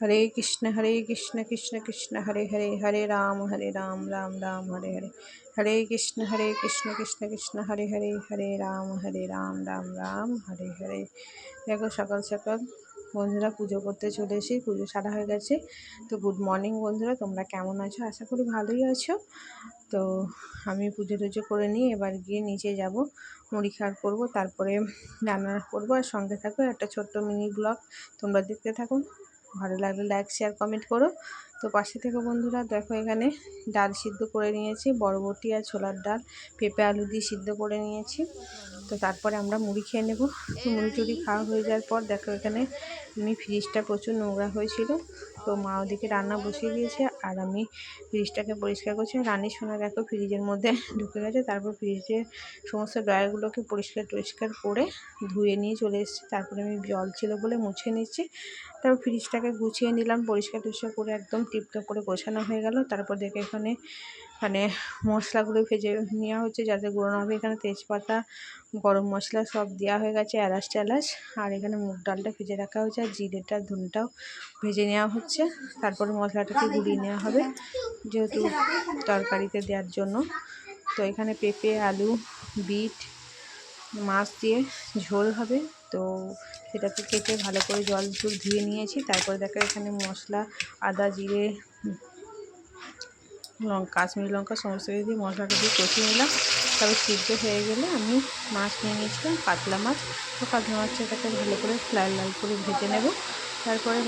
হরে কৃষ্ণ হরে কৃষ্ণ কৃষ্ণ কৃষ্ণ, হরে হরে হরে রাম হরে রাম রাম রাম, হরে হরে। হরে কৃষ্ণ হরে কৃষ্ণ কৃষ্ণ কৃষ্ণ, হরে হরে হরে রাম হরে রাম রাম রাম, হরে হরে। দেখো সকাল সকাল বন্ধুরা পুজো করতে চলে এসে পুজো সারা হয়ে গেছে। তো গুড মর্নিং বন্ধুরা, তোমরা কেমন আছো? আশা করি ভালোই আছো। তো আমি পুজো টুজো করে নিয়ে এবার গিয়ে নিচে যাব, মুড়ি খাওয়ার করব, তারপরে রান্না করব, আর সঙ্গে থাকো একটা ছোট্ট মিনি ব্লগ তোমরা দেখতে থাকো। ভালো লাগলে লাইক শেয়ার কমেন্ট করো। তো পাশে থেকে বন্ধুরা দেখো এখানে ডাল সিদ্ধ করে নিয়েছি বরবটি আর ছোলার ডাল, পেঁপে আলু দিয়ে সিদ্ধ করে নিয়েছি। তো তারপরে আমরা মুড়ি খেয়ে নেব। তো মুড়ি টুড়ি খাওয়া হয়ে যাওয়ার পর দেখো এখানে এমনি ফ্রিজটা প্রচুর নোংরা হয়েছিল। তো মা ওদিকে রান্না বসিয়ে দিয়েছে আর আমি ফ্রিজটাকে পরিষ্কার করছি। রানী সোনা দেখো ফ্রিজের মধ্যে ঢুকে গেছে, তারপর ফ্রিজের সমস্ত ড্রয়ারগুলোকে পরিষ্কার টরিষ্কার করে ধুয়ে নিয়ে চলে এসেছি। তারপরে আমি জল ছিল বলে মুছে নিচ্ছি। তারপর ফ্রিজটাকে গুছিয়ে নিলাম, পরিষ্কার টরিষ্কার করে একদম টিপটপ করে গোছানো হয়ে গেল। তারপর দেখে এখানে মানে মশলাগুলো ভেজে নেওয়া হচ্ছে, যাতে গুঁড়ো হবে। এখানে তেজপাতা, গরম মশলা সব দেওয়া হয়ে গেছে, এলাচ টেলাচ। আর এখানে মুগ ডালটা ভেজে রাখা হয়েছে, আর জিরেটা, ধুনটাও ভেজে নেওয়া হচ্ছে। তারপরে মশলাটাকে গুলিয়ে নেওয়া হবে, যেহেতু তরকারিতে দেওয়ার জন্য। তো এখানে পেঁপে, আলু, বিট, মাছ দিয়ে ঝোল হবে। তো সেটাকে কেটে ভালো করে জল জল ধুয়ে নিয়েছি। তারপরে দেখো এখানে মশলা, আদা, জিরে লঙ্কা কাশ্মীরি লঙ্কা সমস্ত কিছু দিয়ে মশলাটা দিয়ে কষিয়ে নিলাম। তবে সিদ্ধ হয়ে গেলে আমি মাছ নিয়ে নিয়েছিলাম, কাতলা মাছ। তো কাতলা মাছটাকে ভালো করে লাল লাল করে ভেজে নেব। তারপরে